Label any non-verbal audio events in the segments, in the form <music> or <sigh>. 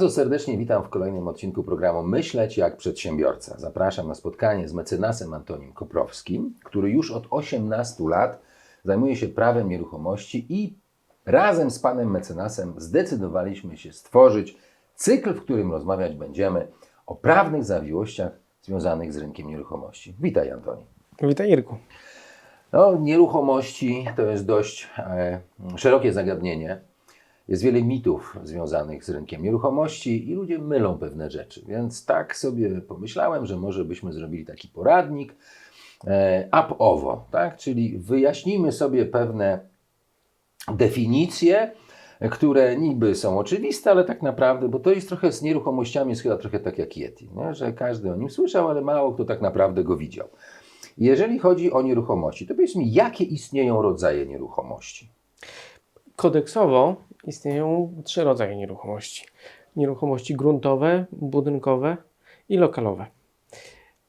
Bardzo serdecznie witam w kolejnym odcinku programu Myśleć jak przedsiębiorca. Zapraszam na spotkanie z mecenasem Antonim Koprowskim, który już od 18 lat zajmuje się prawem nieruchomości i razem z panem mecenasem zdecydowaliśmy się stworzyć cykl, w którym rozmawiać będziemy o prawnych zawiłościach związanych z rynkiem nieruchomości. Witaj Antoni. Witaj Irku. No, nieruchomości to jest dość e, szerokie zagadnienie. Jest wiele mitów związanych z rynkiem nieruchomości i ludzie mylą pewne rzeczy. Więc tak sobie pomyślałem, że może byśmy zrobili taki poradnik e, ab owo, tak? czyli wyjaśnimy sobie pewne definicje, które niby są oczywiste, ale tak naprawdę, bo to jest trochę z nieruchomościami, jest chyba trochę tak jak Yeti, nie? że każdy o nim słyszał, ale mało kto tak naprawdę go widział. Jeżeli chodzi o nieruchomości, to powiedz mi, jakie istnieją rodzaje nieruchomości? Kodeksowo istnieją trzy rodzaje nieruchomości: nieruchomości gruntowe, budynkowe i lokalowe.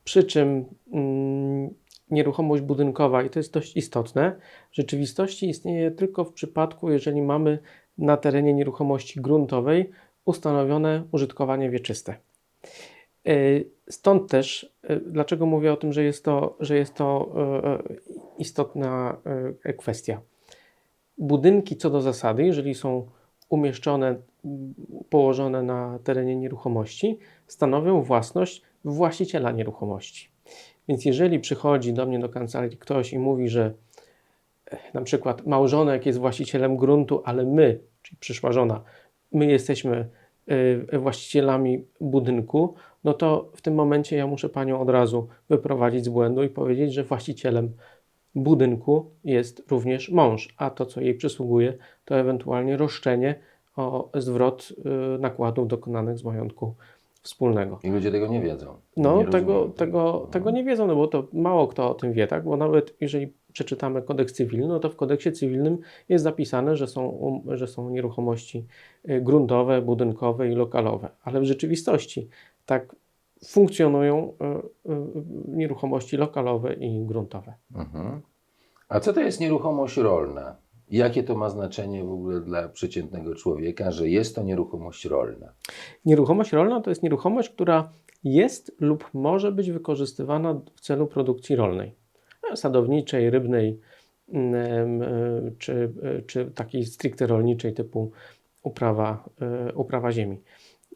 Przy czym mm, nieruchomość budynkowa, i to jest dość istotne, w rzeczywistości istnieje tylko w przypadku, jeżeli mamy na terenie nieruchomości gruntowej ustanowione użytkowanie wieczyste. Y, Stąd też, y, dlaczego mówię o tym, że jest to, że jest to y, istotna kwestia. Budynki co do zasady, jeżeli są umieszczone, położone na terenie nieruchomości, stanowią własność właściciela nieruchomości. Więc jeżeli przychodzi do mnie do kancelarii ktoś i mówi, że e, na przykład małżonek jest właścicielem gruntu, ale my, czyli przyszła żona, my jesteśmy y, właścicielami budynku, no to w tym momencie ja muszę panią od razu wyprowadzić z błędu i powiedzieć, że właścicielem budynku jest również mąż, a to, co jej przysługuje, to ewentualnie roszczenie o zwrot y, nakładów dokonanych z majątku wspólnego. I ludzie tego nie wiedzą. No, nie tego, rozumieją tego, tego nie wiedzą, no bo to mało kto o tym wie, tak? Bo nawet jeżeli przeczytamy kodeks cywilny, no to w kodeksie cywilnym jest zapisane, że są, um, że są nieruchomości y, gruntowe, budynkowe i lokalowe, ale w rzeczywistości tak funkcjonują y, y, nieruchomości lokalowe i gruntowe. Mhm. A co to jest nieruchomość rolna? Jakie to ma znaczenie w ogóle dla przeciętnego człowieka, że jest to nieruchomość rolna? Nieruchomość rolna to jest nieruchomość, która jest lub może być wykorzystywana w celu produkcji rolnej, e, sadowniczej, rybnej, mm, e, czy, e, czy takiej stricte rolniczej typu uprawa, e, uprawa ziemi.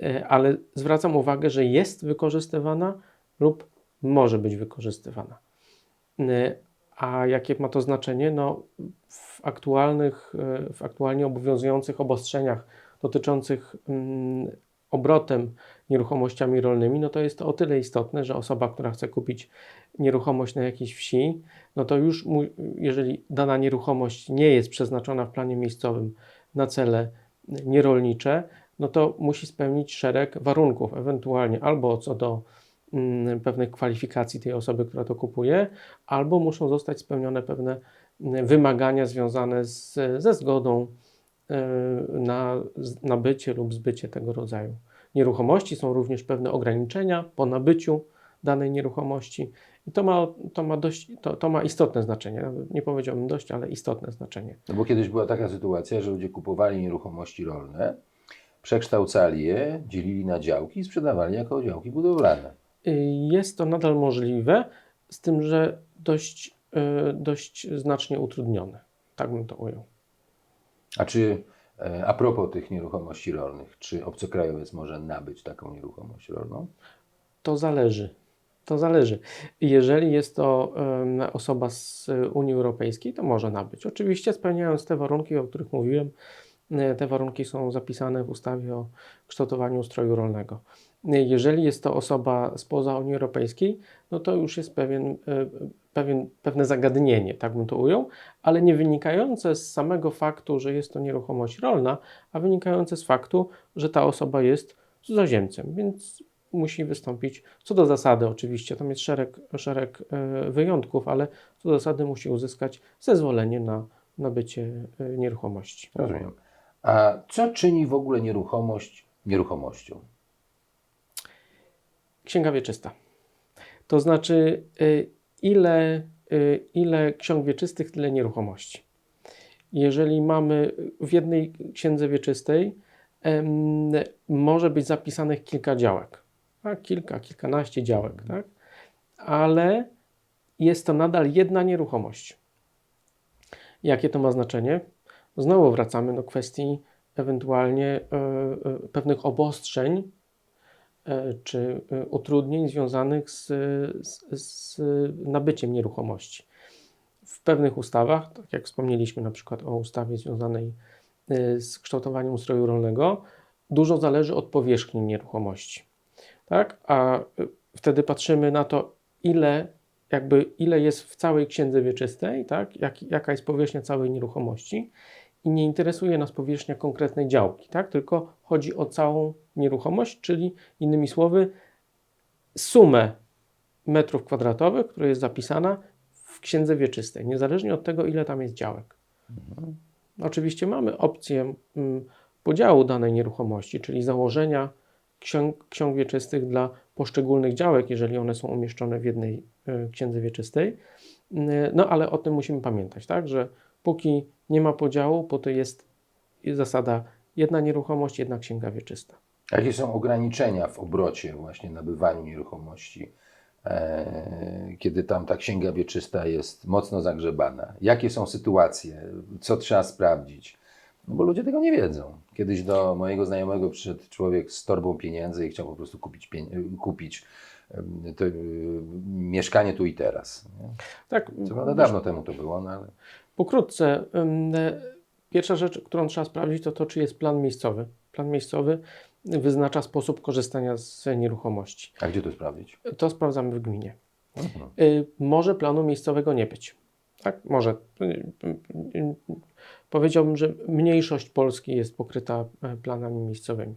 E, Ale zwracam uwagę, że jest wykorzystywana lub może być wykorzystywana. E, A jakie ma to znaczenie? No, w, aktualnych, e, w aktualnie obowiązujących obostrzeniach dotyczących mm, obrotem nieruchomościami rolnymi, no to jest to o tyle istotne, że osoba, która chce kupić nieruchomość na jakiejś wsi, no to już, mu, jeżeli dana nieruchomość nie jest przeznaczona w planie miejscowym na cele nierolnicze, no to musi spełnić szereg warunków, ewentualnie albo co do mm, pewnych kwalifikacji tej osoby, która to kupuje, albo muszą zostać spełnione pewne mm, wymagania związane z, ze zgodą e, na nabycie lub zbycie tego rodzaju nieruchomości. Są również pewne ograniczenia po nabyciu danej nieruchomości i to ma, to ma, dość, to, to ma istotne znaczenie. Nie powiedziałbym dość, ale istotne znaczenie. No bo kiedyś była taka sytuacja, że ludzie kupowali nieruchomości rolne, przekształcali je, dzielili na działki i sprzedawali jako działki budowlane. Y, Jest to nadal możliwe, z tym, że dość, y, dość znacznie utrudnione. Tak bym to ujął. A czy e, a propos tych nieruchomości rolnych, czy obcokrajowiec może nabyć taką nieruchomość rolną? To zależy. To zależy. Jeżeli jest to osoba z Unii Europejskiej, to może nabyć. Oczywiście spełniając te warunki, o których mówiłem, te warunki są zapisane w ustawie o kształtowaniu ustroju rolnego. E, Jeżeli jest to osoba spoza Unii Europejskiej, no to już jest pewien, e, pewien, pewne zagadnienie, tak bym to ujął, ale nie wynikające z samego faktu, że jest to nieruchomość rolna, a wynikające z faktu, że ta osoba jest cudzoziemcem, więc musi wystąpić, co do zasady oczywiście, tam jest szereg, szereg e, wyjątków, ale co do zasady musi uzyskać zezwolenie na nabycie e, nieruchomości. Rozumiem. A co czyni w ogóle nieruchomość nieruchomością? Księga wieczysta. To znaczy, y, ile, y, ile ksiąg wieczystych, tyle nieruchomości. Jeżeli mamy w jednej księdze wieczystej może być zapisanych kilka działek. Tak? Kilka, kilkanaście działek, tak? ale jest to nadal jedna nieruchomość. Jakie to ma znaczenie? Znowu wracamy do kwestii ewentualnie e, e, pewnych obostrzeń e, czy utrudnień związanych z, z, z nabyciem nieruchomości. W pewnych ustawach, tak jak wspomnieliśmy na przykład o ustawie związanej z kształtowaniem ustroju rolnego, dużo zależy od powierzchni nieruchomości. Tak? A wtedy patrzymy na to, ile, jakby, ile jest w całej księdze wieczystej, tak? Jak, jaka jest powierzchnia całej nieruchomości. I nie interesuje nas powierzchnia konkretnej działki, tak? tylko chodzi o całą nieruchomość, czyli innymi słowy, sumę metrów kwadratowych, która jest zapisana w księdze wieczystej, niezależnie od tego, ile tam jest działek. Oczywiście mamy opcję mm, podziału danej nieruchomości, czyli założenia ksiąg, ksiąg wieczystych dla poszczególnych działek, jeżeli one są umieszczone w jednej e, księdze wieczystej. Mm, No ale o tym musimy pamiętać, tak, że póki nie ma podziału, póty jest zasada jedna nieruchomość, jedna księga wieczysta. Jakie są ograniczenia w obrocie, właśnie nabywaniu nieruchomości, e, kiedy tam ta księga wieczysta jest mocno zagrzebana? Jakie są sytuacje? Co trzeba sprawdzić? No bo ludzie tego nie wiedzą. Kiedyś do mojego znajomego przyszedł człowiek z torbą pieniędzy i chciał po prostu kupić, pien- kupić to, y, mieszkanie tu i teraz. Nie? Tak, Co prawda dawno temu to było, no ale Pokrótce, e, pierwsza rzecz, którą trzeba sprawdzić, to to, czy jest plan miejscowy. Plan miejscowy wyznacza sposób korzystania z nieruchomości. a gdzie to sprawdzić? To sprawdzamy w gminie. Mhm. Y, Może planu miejscowego nie być. Tak, może. Y, Powiedziałbym, że mniejszość Polski jest pokryta e, planami miejscowymi.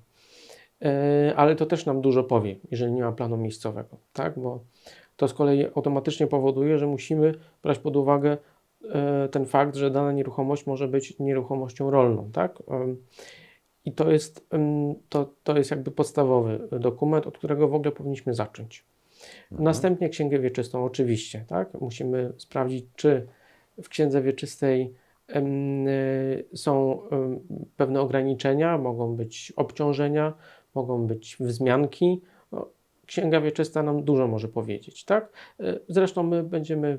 E, Ale to też nam dużo powie, jeżeli nie ma planu miejscowego, tak? Bo to z kolei automatycznie powoduje, że musimy brać pod uwagę e, ten fakt, że dana nieruchomość może być nieruchomością rolną, tak? Em, I to jest, to, to jest jakby podstawowy dokument, od którego w ogóle powinniśmy zacząć. Następnie księgę wieczystą, oczywiście, tak? Musimy sprawdzić, czy w księdze wieczystej są pewne ograniczenia, mogą być obciążenia, mogą być wzmianki. No, Księga wieczysta nam dużo może powiedzieć, tak? Y, Zresztą my będziemy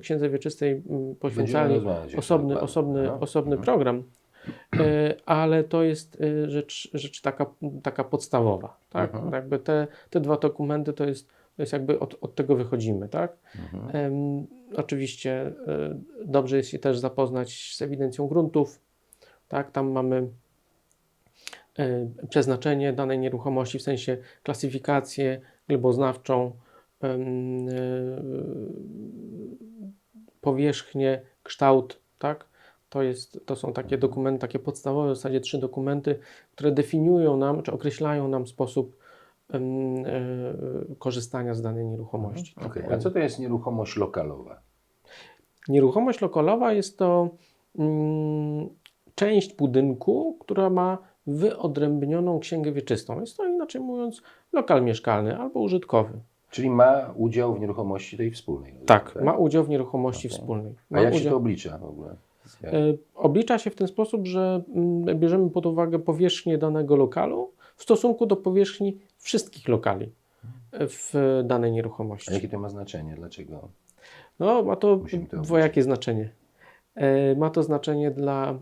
księdze wieczystej mm, poświęcali osobny, osobny, No. osobny Mhm. program, E, ale to jest e, rzecz, rzecz taka, taka podstawowa. Tak? Mhm. Jakby te, te dwa dokumenty to jest, to jest jakby od, od tego wychodzimy. Tak? Mhm. Oczywiście e, dobrze jest się też zapoznać z ewidencją gruntów. Tak? Tam mamy e, przeznaczenie danej nieruchomości, w sensie klasyfikację gleboznawczą, e, powierzchnię, kształt, tak? To, jest, to są takie dokumenty, takie podstawowe, w zasadzie trzy dokumenty, które definiują nam, czy określają nam sposób e, korzystania z danej nieruchomości. Tak Okej, A powiem. co to jest nieruchomość lokalowa? Nieruchomość lokalowa jest to mm, część budynku, która ma wyodrębnioną księgę wieczystą. Jest to inaczej mówiąc lokal mieszkalny albo użytkowy. Czyli ma udział w nieruchomości tej wspólnej. Tak, ma udział w nieruchomości Okej. wspólnej. A Ma jak się udział- to oblicza w ogóle? Jak? E, Oblicza się w ten sposób, że mm, bierzemy pod uwagę powierzchnię danego lokalu w stosunku do powierzchni wszystkich lokali e, w danej A nieruchomości. jakie to ma znaczenie? Dlaczego? No, ma to to dwojakie znaczenie. E, Ma to znaczenie dla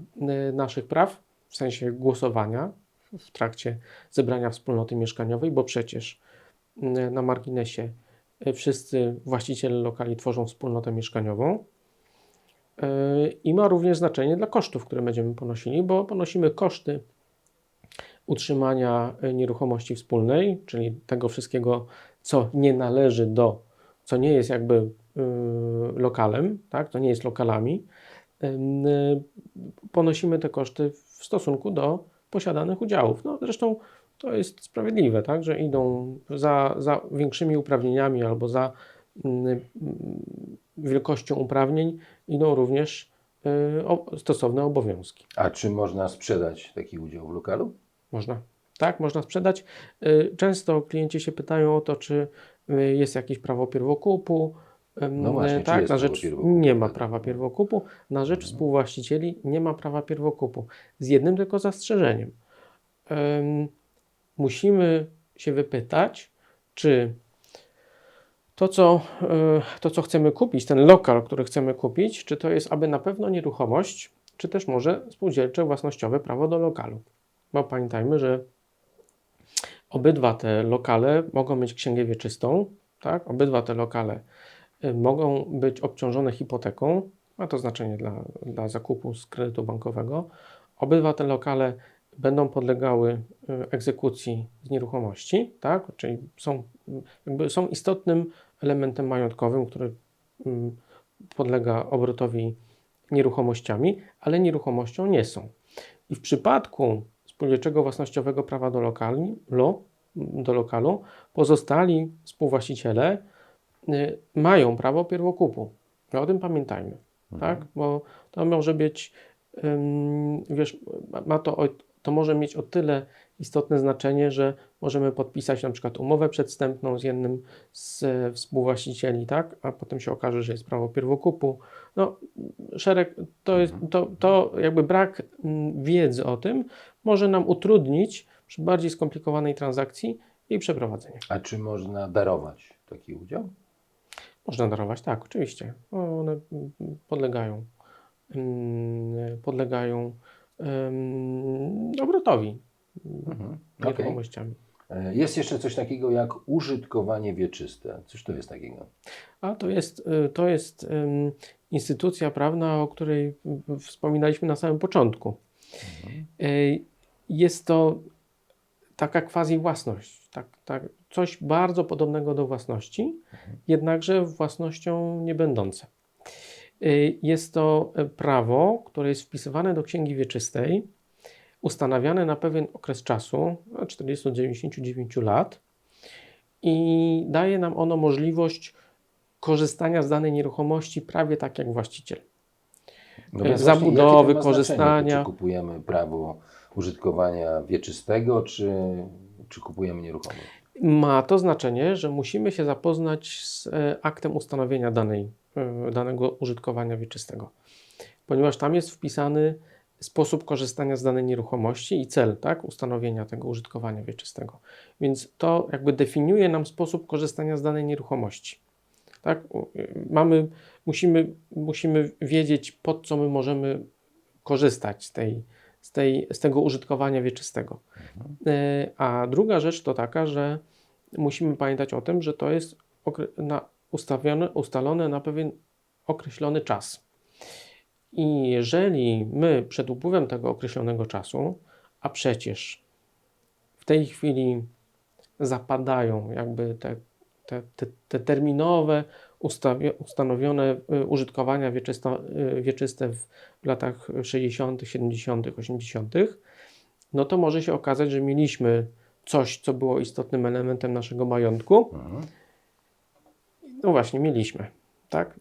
naszych praw, w sensie głosowania w trakcie zebrania wspólnoty mieszkaniowej, bo przecież m, na marginesie e, wszyscy właściciele lokali tworzą wspólnotę mieszkaniową. E, I ma również znaczenie dla kosztów, które będziemy ponosili, bo ponosimy koszty utrzymania nieruchomości wspólnej, czyli tego wszystkiego, co nie należy do, co nie jest jakby y, lokalem, tak, to nie jest lokalami. Y, Ponosimy te koszty stosunku do posiadanych udziałów. No, zresztą to jest sprawiedliwe, tak, że idą za, za większymi uprawnieniami albo za mm, mm, wielkością uprawnień idą również y, o, stosowne obowiązki. A czy można sprzedać taki udział w lokalu? Można. Tak, można sprzedać. Y, Często klienci się pytają o to, czy y, jest jakieś prawo pierwokupu. No właśnie, tak, na rzecz nie ma prawa pierwokupu. Na rzecz współwłaścicieli nie ma prawa pierwokupu. Z jednym tylko zastrzeżeniem. em, musimy się wypytać, czy to co, e, to, co chcemy kupić, ten lokal, który chcemy kupić, czy to jest aby na pewno nieruchomość, czy też może spółdzielcze własnościowe prawo do lokalu. Bo pamiętajmy, że obydwa te lokale mogą mieć księgę wieczystą, tak? Obydwa te lokale mogą być obciążone hipoteką, ma to znaczenie dla, dla zakupu z kredytu bankowego. Obydwa te lokale będą podlegały y, egzekucji z nieruchomości, tak? czyli są, jakby są istotnym elementem majątkowym, który mm, podlega obrotowi nieruchomościami, ale nieruchomością nie są. I w przypadku spółdzielczego własnościowego prawa do, lokali, lo, do lokalu pozostali współwłaściciele y, mają prawo pierwokupu. O tym pamiętajmy, tak? Bo to może być, wiesz, ma- to, to może mieć o tyle istotne znaczenie, że możemy podpisać na przykład umowę przedstępną z jednym z e, współwłaścicieli, tak? A potem się okaże, że jest prawo pierwokupu. No, szereg, to jest, to, to jakby brak wiedzy o tym może nam utrudnić przy bardziej skomplikowanej transakcji jej przeprowadzenie. A czy można darować taki udział? Można darować, tak, oczywiście. One podlegają, mm, podlegają obrotowi Mhm. Nieruchomościami. E, Jest jeszcze coś takiego jak użytkowanie wieczyste. Cóż to jest takiego? A to jest, y, to jest instytucja prawna, o której wspominaliśmy na samym początku. Y, Jest to taka quasi własność, tak, tak, coś bardzo podobnego do własności, jednakże własnością nie będące. Y, Jest to y, prawo, które jest wpisywane do księgi wieczystej, ustanawiane na pewien okres czasu, na 40-99 lat, i daje nam ono możliwość korzystania z danej nieruchomości prawie tak jak właściciel. No E, zabudowy, korzystania. kupujemy prawo użytkowania wieczystego, czy, czy kupujemy nieruchomość? Ma to znaczenie, że musimy się zapoznać z e, aktem ustanowienia danej, e, danego użytkowania wieczystego, ponieważ tam jest wpisany sposób korzystania z danej nieruchomości i cel tak, ustanowienia tego użytkowania wieczystego. Więc to jakby definiuje nam sposób korzystania z danej nieruchomości. Tak? Y, Mamy, musimy, musimy wiedzieć, pod co my możemy korzystać z, tej, z, tej, z tego użytkowania wieczystego. E, A druga rzecz to taka, że musimy pamiętać o tym, że to jest na, ustawione, ustalone na pewien określony czas. I jeżeli my przed upływem tego określonego czasu, a przecież w tej chwili zapadają jakby te, te, te, te terminowe, ustawio, ustanowione y, użytkowania wieczysta, y, wieczyste w latach 60., 70., 80., no to może się okazać, że mieliśmy coś, co było istotnym elementem naszego majątku. Mhm. No właśnie, mieliśmy, tak?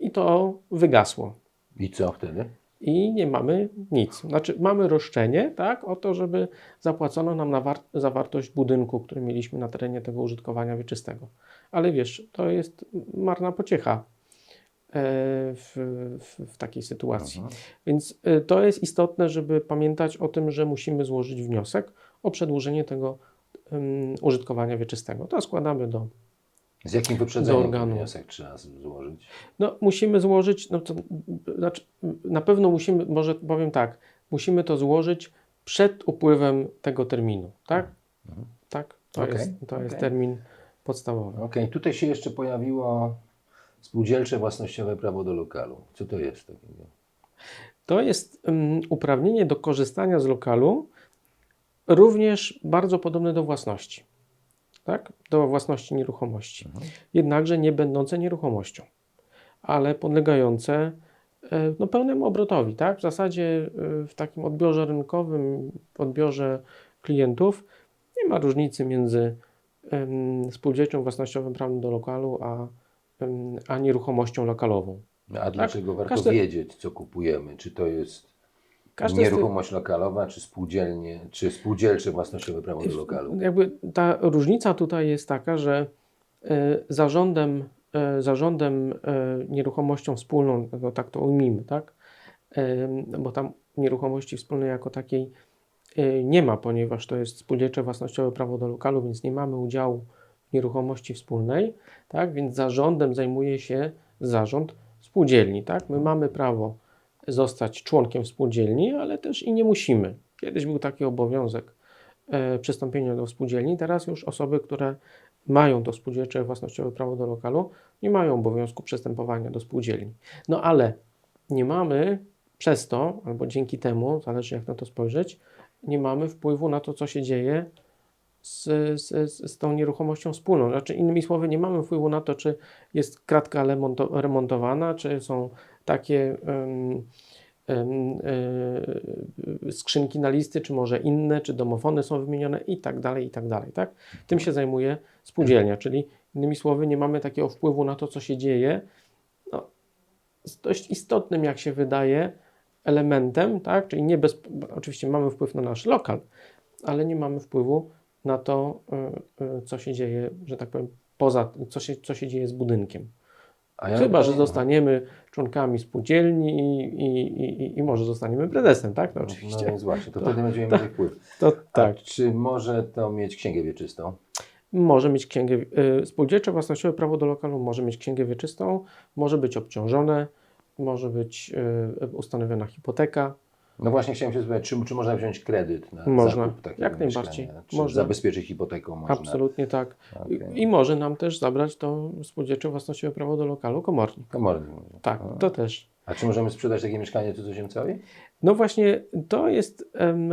I to wygasło. I co wtedy? I nie mamy nic. Znaczy, mamy roszczenie, tak, o to, żeby zapłacono nam na za wartość budynku, który mieliśmy na terenie tego użytkowania wieczystego. Ale wiesz, to jest marna pociecha e, w, w, w takiej sytuacji. Mhm. Więc y, to jest istotne, żeby pamiętać o tym, że musimy złożyć wniosek o przedłużenie tego ym, użytkowania wieczystego. To składamy do. Z jakim wyprzedzeniem Do wniosek trzeba złożyć? No, musimy złożyć, no to, znaczy, na pewno musimy, może powiem tak, musimy to złożyć przed upływem tego terminu, tak? Tak, to, Okej, jest, to jest okej. termin podstawowy. Okej, tutaj się jeszcze pojawiło spółdzielcze własnościowe prawo do lokalu. Co to jest takiego? To jest ym, uprawnienie do korzystania z lokalu, również bardzo podobne do własności. Tak? Do własności nieruchomości. Jednakże nie będące nieruchomością, ale podlegające e, no, pełnemu obrotowi. Tak? W zasadzie e, w takim odbiorze rynkowym, odbiorze klientów nie ma różnicy między em, spółdzielczą własnościowym prawem do lokalu, a, a nieruchomością lokalową. A dlaczego warto wiedzieć, co kupujemy? Czy to jest Każdy tych- nieruchomość lokalowa, czy spółdzielnie, czy spółdzielcze własnościowe prawo do lokalu? Jakby ta różnica tutaj jest taka, że e, zarządem, e, zarządem e, nieruchomością wspólną, no tak to ujmijmy, tak? Bo tam nieruchomości wspólnej jako takiej nie ma, ponieważ to jest spółdzielcze własnościowe prawo do lokalu, więc nie mamy udziału w nieruchomości wspólnej, tak? Więc zarządem zajmuje się zarząd spółdzielni, tak? My mamy prawo zostać członkiem spółdzielni, ale też i nie musimy. Kiedyś był taki obowiązek e, przystąpienia do spółdzielni, teraz już osoby, które mają to spółdzielcze własnościowe prawo do lokalu, nie mają obowiązku przystępowania do spółdzielni. No ale nie mamy przez to, albo dzięki temu, zależy jak na to spojrzeć, nie mamy wpływu na to, co się dzieje z, z, z, tą nieruchomością wspólną. Znaczy, innymi słowy, nie mamy wpływu na to, czy jest kratka remonto, remontowana, czy są takie e, skrzynki na listy, czy może inne, czy domofony są wymienione i tak dalej, i tak dalej. Tak? Tym się zajmuje spółdzielnia, czyli innymi słowy, nie mamy takiego wpływu na to, co się dzieje. No, z dość istotnym, jak się wydaje, elementem, tak? czyli nie bez, oczywiście mamy wpływ na nasz lokal, ale nie mamy wpływu na to, y, y, co się dzieje, że tak powiem, poza, co się, co się dzieje z budynkiem. A ja Chyba, że zostaniemy członkami spółdzielni i, i, i, i może zostaniemy prezesem, tak? No, No oczywiście. więc właśnie, to wtedy będziemy mieli wpływ. To Tak. tak. Czy może to mieć księgę wieczystą? Może mieć księgę, y, spółdzielcze własnościowe prawo do lokalu może mieć księgę wieczystą, może być obciążone, może być y, ustanowiona hipoteka. No właśnie chciałem się spytać, czy, czy można wziąć kredyt na Można, zakup takiego jak najbardziej. Czy Można. zabezpieczyć hipoteką można? Absolutnie tak. I, Okej. I może nam też zabrać to spółdzielcze własnościowe prawo do lokalu komornik. Komornik. Tak, A. to też. A czy możemy sprzedać takie mieszkanie cudzoziemcowi? No właśnie, to jest, em,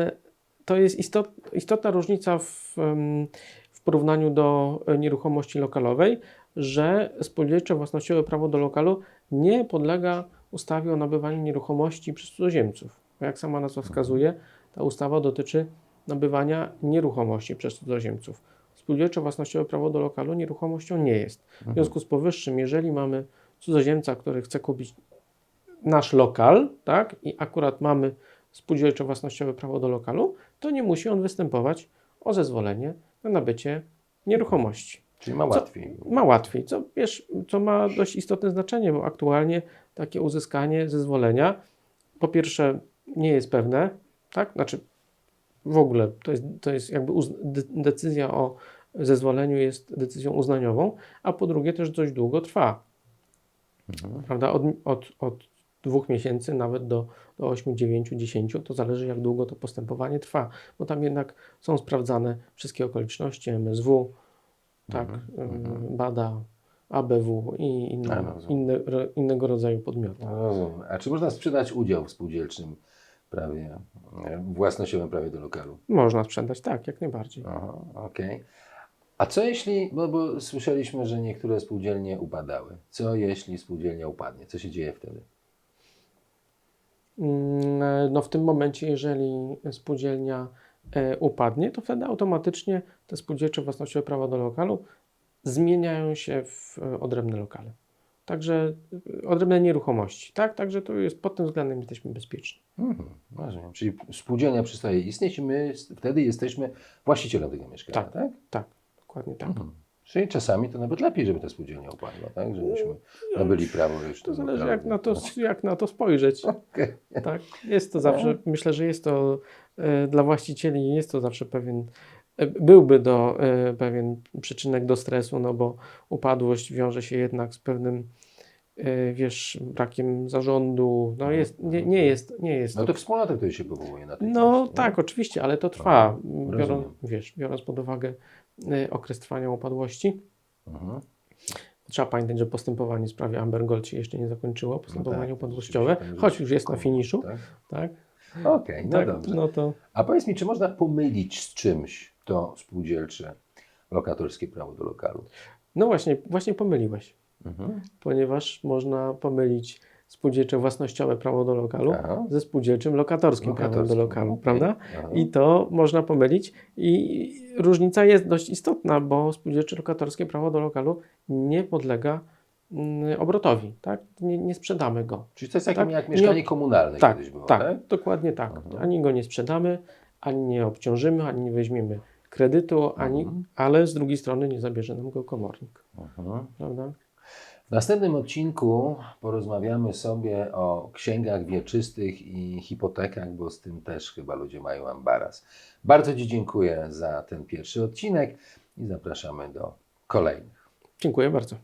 to jest istot, istotna różnica w, em, w porównaniu do nieruchomości lokalowej, że spółdzielcze własnościowe prawo do lokalu nie podlega ustawie o nabywaniu nieruchomości przez cudzoziemców. Bo jak sama nazwa wskazuje, ta ustawa dotyczy nabywania nieruchomości przez cudzoziemców. Spółdzielcze własnościowe prawo do lokalu nieruchomością nie jest. W związku z powyższym, jeżeli mamy cudzoziemca, który chce kupić nasz lokal, tak, i akurat mamy spółdzielcze własnościowe prawo do lokalu, to nie musi on występować o zezwolenie na nabycie nieruchomości. Czyli ma łatwiej. Ma łatwiej, co, wiesz, co ma dość istotne znaczenie, bo aktualnie takie uzyskanie zezwolenia po pierwsze nie jest pewne, tak, znaczy w ogóle to jest, to jest jakby decyzja o zezwoleniu jest decyzją uznaniową, a po drugie też dość długo trwa Mhm. prawda? Od, od, od dwóch miesięcy nawet do, do 8, 9, 10, to zależy jak długo to postępowanie trwa, bo tam jednak są sprawdzane wszystkie okoliczności MSW, tak, y, bada ABW i inne, inne, innego rodzaju podmioty. No, rozumiem. A czy można sprzedać udział w spółdzielczym prawie, e, własnościowym prawie do lokalu? Można sprzedać, tak, jak najbardziej. Aha, okej. A co jeśli, bo, bo słyszeliśmy, że niektóre spółdzielnie upadały. Co jeśli spółdzielnia upadnie? Co się dzieje wtedy? Mm, No w tym momencie, jeżeli spółdzielnia e, upadnie, to wtedy automatycznie te spółdzielcze własnościowe prawa do lokalu zmieniają się w e, odrębne lokale. Także e, odrębne nieruchomości, tak? Także to jest pod tym względem jesteśmy bezpieczni. Mhm, rozumiem. Czyli spółdzielnia przestaje istnieć i my wtedy jesteśmy właścicielem tego mieszkania, tak? Tak. Tak, dokładnie tak. Mhm. Czyli czasami to nawet lepiej, żeby ta spółdzielnia upadła, tak? Żebyśmy nabyli prawo już To zależy jak na to, jak na to spojrzeć. <laughs> Okej. Tak, jest to zawsze, myślę, że jest to e, dla właścicieli, jest to zawsze pewien, byłby do, e, pewien przyczynek do stresu, no bo upadłość wiąże się jednak z pewnym, e, wiesz, brakiem zarządu, no jest, nie, nie jest, nie jest No to. wspólnota wtedy się powołuje na tej No części, nie? tak, oczywiście, ale to trwa, Aha, biorąc, wiesz, biorąc pod uwagę e, okres trwania upadłości. Mhm. Trzeba pamiętać, że postępowanie w sprawie Amber Gold się jeszcze nie zakończyło, postępowanie tak, upadłościowe, choć już jest na tak. finiszu, Tak? tak? Okej, no tak, dobrze. no to... A powiedz mi, czy można pomylić z czymś to spółdzielcze lokatorskie prawo do lokalu? No właśnie, właśnie pomyliłeś, Mhm. ponieważ można pomylić spółdzielcze własnościowe prawo do lokalu Aha. ze spółdzielczym lokatorskim, prawem do Lokatorskim, lokalu, prawda? Aha. I to można pomylić i różnica jest dość istotna, bo spółdzielcze lokatorskie prawo do lokalu nie podlega mm, obrotowi, tak? Nie, nie sprzedamy go. Czyli to jest takim tak, jak nie mieszkanie ob- komunalne Tak, kiedyś było, tak, tak? dokładnie tak. Mhm. Ani go nie sprzedamy, ani nie obciążymy, ani nie weźmiemy kredytu, ani, Mhm. ale z drugiej strony nie zabierze nam go komornik, Mhm. prawda? W następnym odcinku porozmawiamy sobie o księgach wieczystych i hipotekach, bo z tym też chyba ludzie mają ambaras. Bardzo Ci dziękuję za ten pierwszy odcinek i zapraszamy do kolejnych. Dziękuję bardzo.